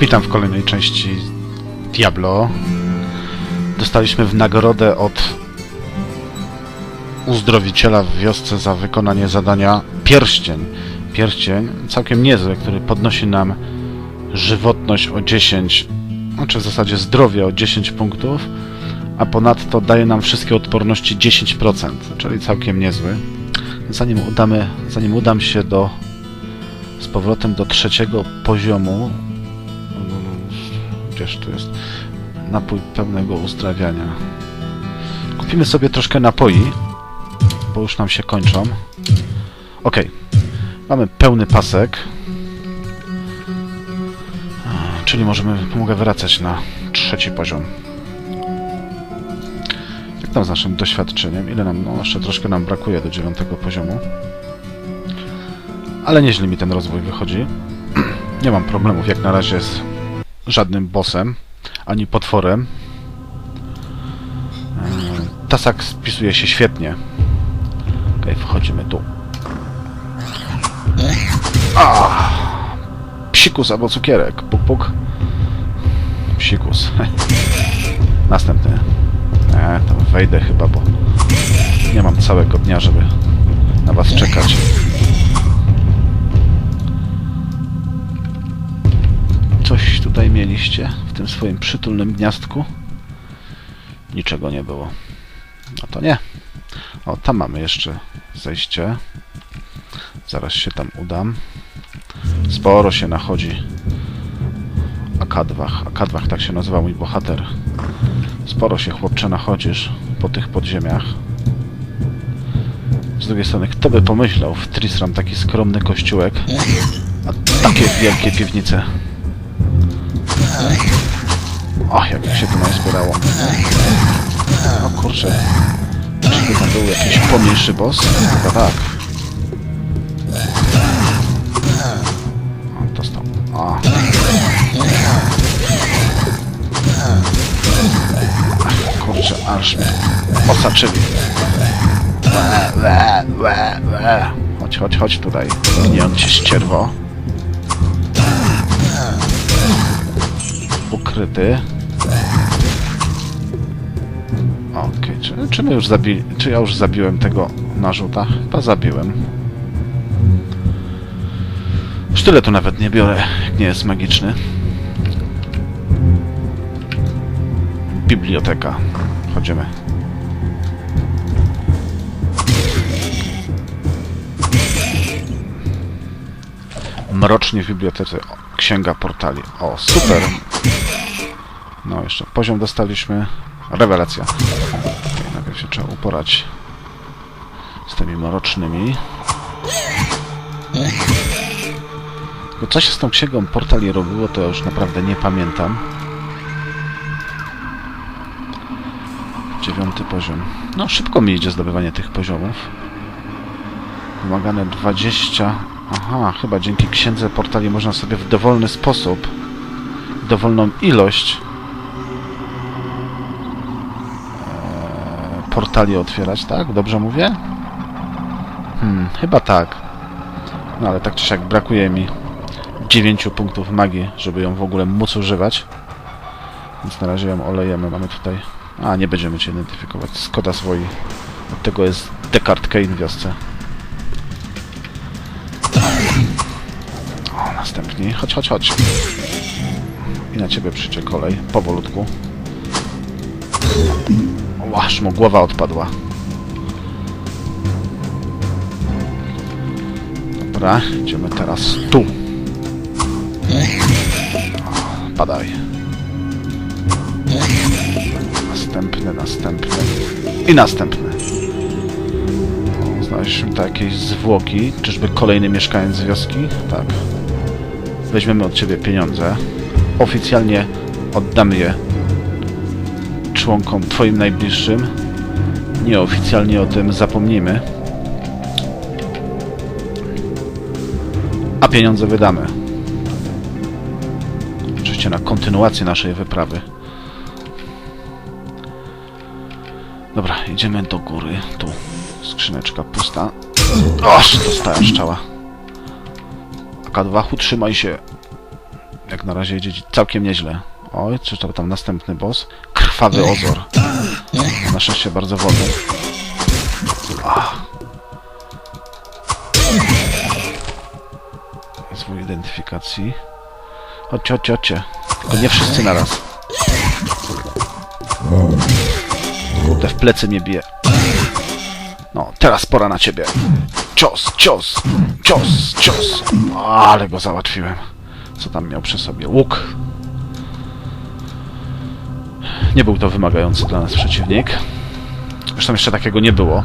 Witam w kolejnej części Diablo. Dostaliśmy w nagrodę od uzdrowiciela w wiosce za wykonanie zadania pierścień. Pierścień całkiem niezły, który podnosi nam żywotność o 10, znaczy w zasadzie zdrowie o 10 punktów, a ponadto daje nam wszystkie odporności 10%, czyli całkiem niezły. Zanim udamy, zanim udam się do z powrotem do trzeciego poziomu, Gdzież tu jest napój pełnego uzdrawiania. Kupimy sobie troszkę napoi, bo już nam się kończą. Ok. Mamy pełny pasek. Czyli możemy, mogę wracać na trzeci poziom. Jak tam z naszym doświadczeniem? Ile nam, no jeszcze troszkę nam brakuje do dziewiątego poziomu. Ale nieźle mi ten rozwój wychodzi. Nie mam problemów jak na razie z żadnym bossem, ani potworem. Eee, Tasak spisuje się świetnie. Okej, wchodzimy tu. Ah! Psikus albo cukierek. Puk, puk. Psikus. Następny. Nie, tam wejdę chyba, bo nie mam całego dnia, żeby na was czekać. Tutaj mieliście w tym swoim przytulnym gniazdku? Niczego nie było. No to nie. O, tam mamy jeszcze zejście. Zaraz się tam udam. Sporo się nachodzi. Akadwach. Akadwach tak się nazywa mój bohater. Sporo się chłopcze nachodzisz po tych podziemiach. Z drugiej strony, kto by pomyślał w Trisram taki skromny kościółek, a takie wielkie piwnice. O, jak się tu nazbierało. O kurczę. Czyżby tam był jakiś pomniejszy boss? Chyba tak. O, dostał. O. Ach, kurczę, aż mnie osaczyli. Łe, łe, łe, łe. Chodź, chodź, chodź tutaj. Gnijące ścierwo. Ukryty. Okej, czy, czy my już zabi... Czy ja już zabiłem tego narzuta? Chyba zabiłem. Sztyletu nawet nie biorę, jak nie jest magiczny. Biblioteka. Chodzimy. Mrocznie w bibliotece. O, księga portali. O, super. No, jeszcze poziom dostaliśmy. Rewelacja. Okay, najpierw się trzeba uporać z tymi mrocznymi. Tylko co się z tą księgą portali robiło, to ja już naprawdę nie pamiętam. Dziewiąty poziom. No, szybko mi idzie zdobywanie tych poziomów. Wymagane 20 Aha, chyba dzięki księdze portali można sobie w dowolny sposób, dowolną ilość portali otwierać, tak? Dobrze mówię? Hmm, chyba tak. No ale tak czy siak brakuje mi 9 punktów magii, żeby ją w ogóle móc używać. Więc na razie ją olejemy. Mamy tutaj... A, nie będziemy cię identyfikować. Skoda swoi. Od tego jest Descartes Kane w wiosce. O, następni. Chodź, chodź, chodź. I na ciebie przyjdzie kolej. Powolutku. O, aż mu głowa odpadła. Dobra, idziemy teraz tu. Padaj. Następny, następny. I następny. Znaleźliśmy tu jakieś zwłoki. Czyżby kolejny mieszkaniec wioski? Tak. Weźmiemy od ciebie pieniądze. Oficjalnie oddamy je członkom twoim najbliższym. Nieoficjalnie o tym zapomnimy. A pieniądze wydamy. Oczywiście na kontynuację naszej wyprawy. Dobra, idziemy do góry. Tu skrzyneczka pusta. Oż, dostałem szczała. AK2, utrzymaj się. Jak na razie idzie całkiem nieźle. Oj, czy to tam następny boss? Krwawy ozor. Na szczęście bardzo wolny. Ach. Zwój identyfikacji. Chodźcie, chodźcie, chodźcie. Tylko nie wszyscy naraz. Kurde, w plecy mnie bije. No, teraz pora na ciebie. Cios, cios, cios, cios. Ale go załatwiłem. Co tam miał przy sobie? Łuk. Nie był to wymagający dla nas przeciwnik. Zresztą jeszcze takiego nie było.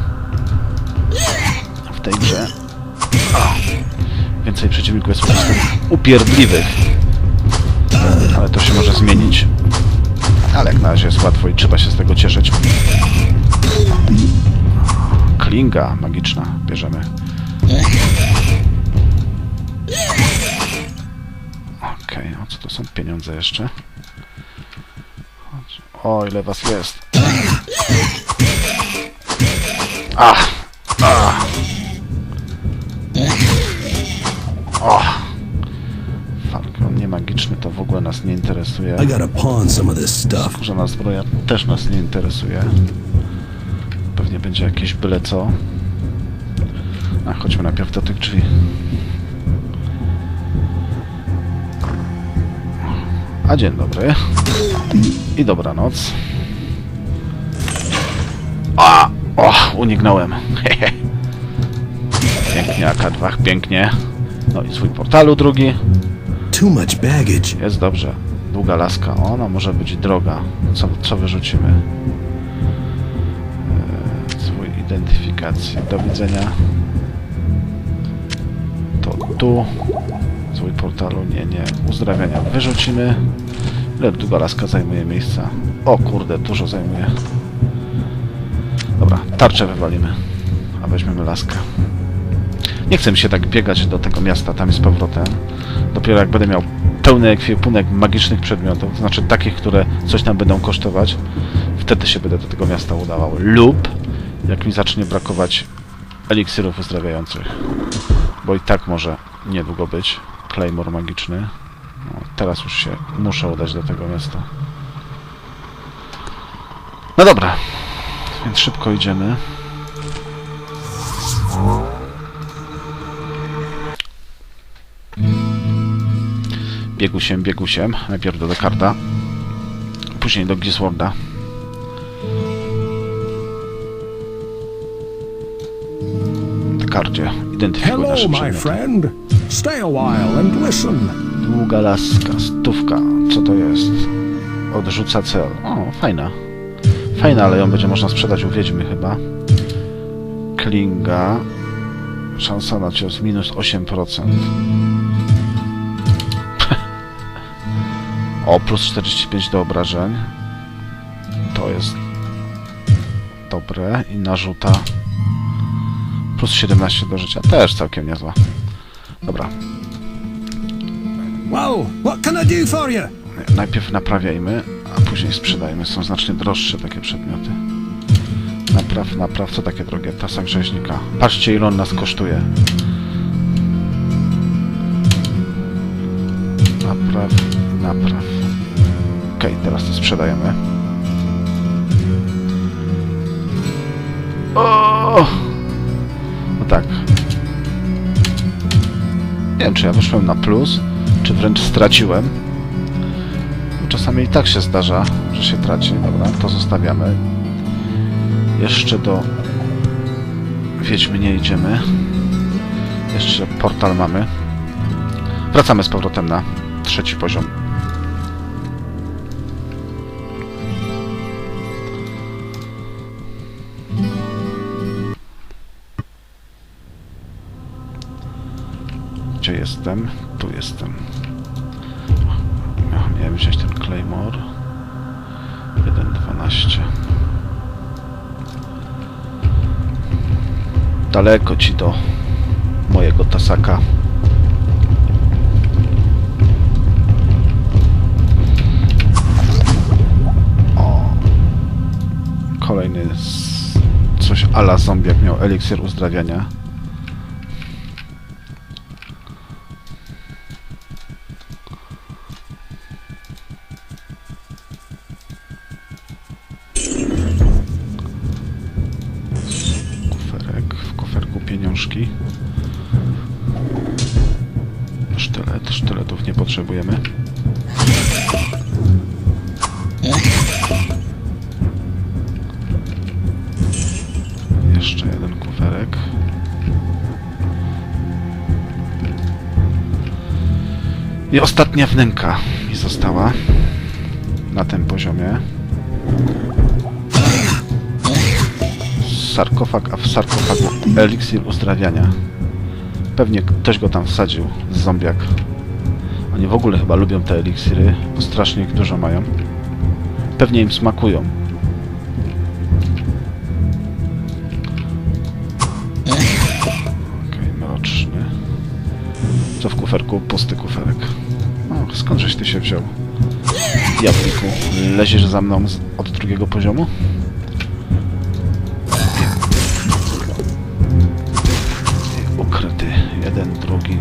W tej grze. Więcej przeciwników jest po prostu upierdliwych. Ale to się może zmienić. Ale jak na razie jest łatwo i trzeba się z tego cieszyć. Klinga magiczna bierzemy. Okej, o co to są pieniądze jeszcze? O, ile was jest. Ach! Ach! O! Falcon nie magiczny to w ogóle nas nie interesuje. I gotta pawn some of this stuff. Skórzana zbroja też nas nie interesuje. Pewnie będzie jakieś byle co. A chodźmy najpierw do tych drzwi. A dzień dobry. I dobranoc. A! O! Uniknąłem. Pięknie, AK2, pięknie. No i swój portalu drugi. Too much baggage. Jest dobrze. Długa laska. Ona może być droga. Co, co wyrzucimy? Eee, swój identyfikacji. Do widzenia. To tu. Zwój portalu. Nie, nie. Uzdrawiania wyrzucimy. Ile długa laska zajmuje miejsca? O kurde, dużo zajmuje. Dobra, tarczę wywalimy. A weźmiemy laskę. Nie chcę mi się tak biegać do tego miasta, tam z powrotem. Dopiero jak będę miał pełny ekwipunek magicznych przedmiotów, znaczy takich, które coś nam będą kosztować, wtedy się będę do tego miasta udawał. Lub jak mi zacznie brakować eliksirów uzdrawiających. Bo i tak może niedługo być Claymore magiczny. No, teraz już się muszę udać do tego miasta. No dobra, więc szybko idziemy. Biegusiem, biegusiem. Najpierw do Dekarda. Później do Gisworda. Dekardzie, identyfikuj nasze przedmioty. Stay a while and listen. Długa laska, stówka. Co to jest? Odrzuca cel. O, fajna. Fajna, ale ją będzie można sprzedać u Wiedźmy chyba. Klinga. Szansa na cios minus 8%. o, plus 45 do obrażeń. To jest dobre. I narzuta. Plus 17 do życia. Też całkiem niezła. Dobra, Well, what can I do for you? Najpierw naprawiajmy, a później sprzedajmy. Są znacznie droższe takie przedmioty. Napraw, napraw, co takie drogie? Tasa grzeźnika. Patrzcie, ile on nas kosztuje. Napraw, napraw. Okej, teraz to sprzedajemy. O! Nie wiem, czy ja wyszłem na plus, czy wręcz straciłem. Czasami i tak się zdarza, że się traci. Dobra, to zostawiamy. Jeszcze do Wiedźmy nie idziemy. Jeszcze portal mamy. Wracamy z powrotem na trzeci poziom. Gdzie jestem? Tu jestem. Ja miałem wziąć ten Claymore. 1.12. Daleko ci do mojego tasaka. O. Kolejny coś ala zombiak miał eliksir uzdrawiania. I ostatnia wnęka mi została na tym poziomie. Sarkofag, a w sarkofagu eliksir uzdrawiania. Pewnie ktoś go tam wsadził, zombiak. Oni w ogóle chyba lubią te eliksiry, bo strasznie ich dużo mają. Pewnie im smakują. Okej, mroczny. Co w kuferku? Pusty kuferek. Skądżeś ty się wziął? Jabłku, leziesz za mną z, od drugiego poziomu? Ukryty. Jeden, drugi.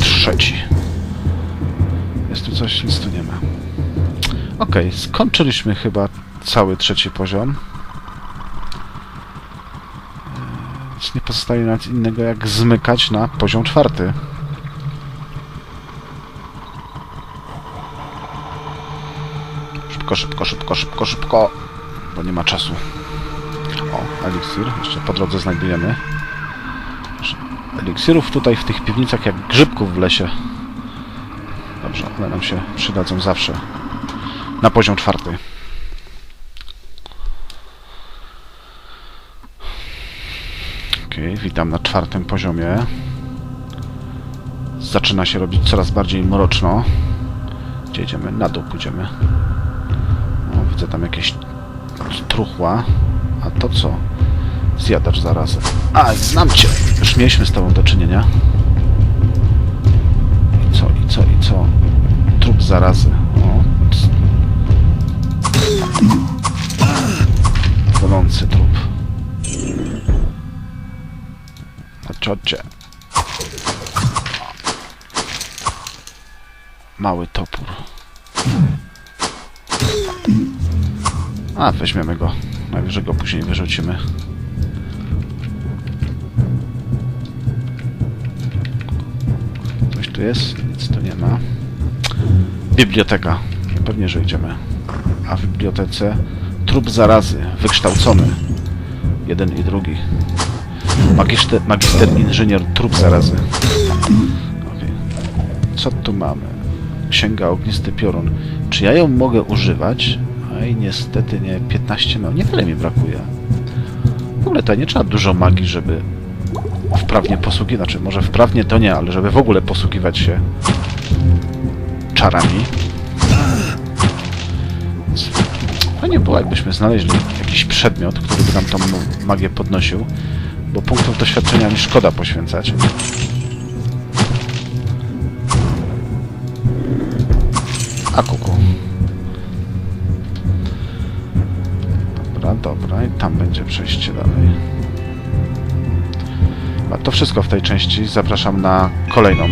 Trzeci. Jest tu coś? Nic tu nie ma. Okej, skończyliśmy chyba cały trzeci poziom. Więc nie pozostaje nic innego jak zmykać na poziom czwarty. Szybko, szybko, szybko, szybko, szybko. Bo nie ma czasu. O, eliksir. Jeszcze po drodze znajdujemy. Eliksirów tutaj w tych piwnicach jak grzybków w lesie. Dobrze, one nam się przydadzą zawsze. Na poziom czwarty. Okej, witam na czwartym poziomie. Zaczyna się robić coraz bardziej mroczno. Gdzie idziemy? Na dół pójdziemy. Widzę tam jakieś truchła. A to co? Zjadacz zarazy. A, znam cię! Już mieliśmy z tobą do czynienia. I co, i co, i co? Trup zarazy. O. Płonący trup. Na ciocie. Mały topór. A, weźmiemy go. Najwyżej go później wyrzucimy. Coś tu jest? Nic tu nie ma. Biblioteka. Pewnie, że idziemy. A w bibliotece trup zarazy. Wykształcony. Jeden i drugi. Magister, magister inżynier trup zarazy. Okej. Co tu mamy? Księga ognisty piorun. Czy ja ją mogę używać? Ej, niestety nie. 15 no. Niewiele mi brakuje. W ogóle to nie trzeba dużo magii, żeby wprawnie posługiwać. Znaczy, może wprawnie to nie, ale żeby w ogóle posługiwać się czarami. Więc Fajnie było, jakbyśmy znaleźli jakiś przedmiot, który by nam tą magię podnosił, bo punktów doświadczenia mi szkoda poświęcać. A kuku. Dobra, i tam będzie przejście dalej. A to wszystko w tej części. Zapraszam na kolejną.